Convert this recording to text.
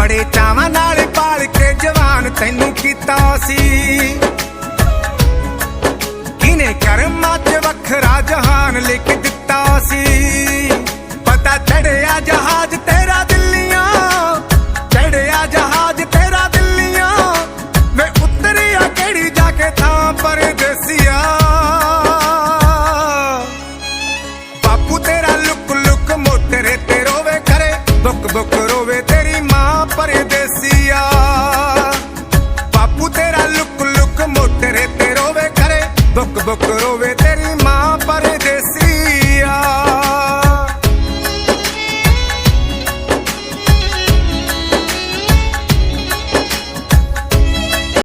ਬੜੇ ਚਾਵਾਂ ਨਾਲ ਪਾਲ ਕੇ ਜਵਾਨ ਤੈਨੂੰ ਕੀਤਾ ਸੀ। ਕਿਨੇ ਕਰਮਾਂ 'ਚ ਵੱਖਰਾ ਜਹਾਨ ਲਿਖ ਕੁੜੀਆ ਬਾਪੂ ਤੇਰਾ ਲੁਕ ਲੁਕ ਮੋਟਰੇ ਤੇ ਰੋਵੇ ਕਰੇ ਬੁੱਕ ਬੁੱਕ ਰੋਵੇ ਤੇ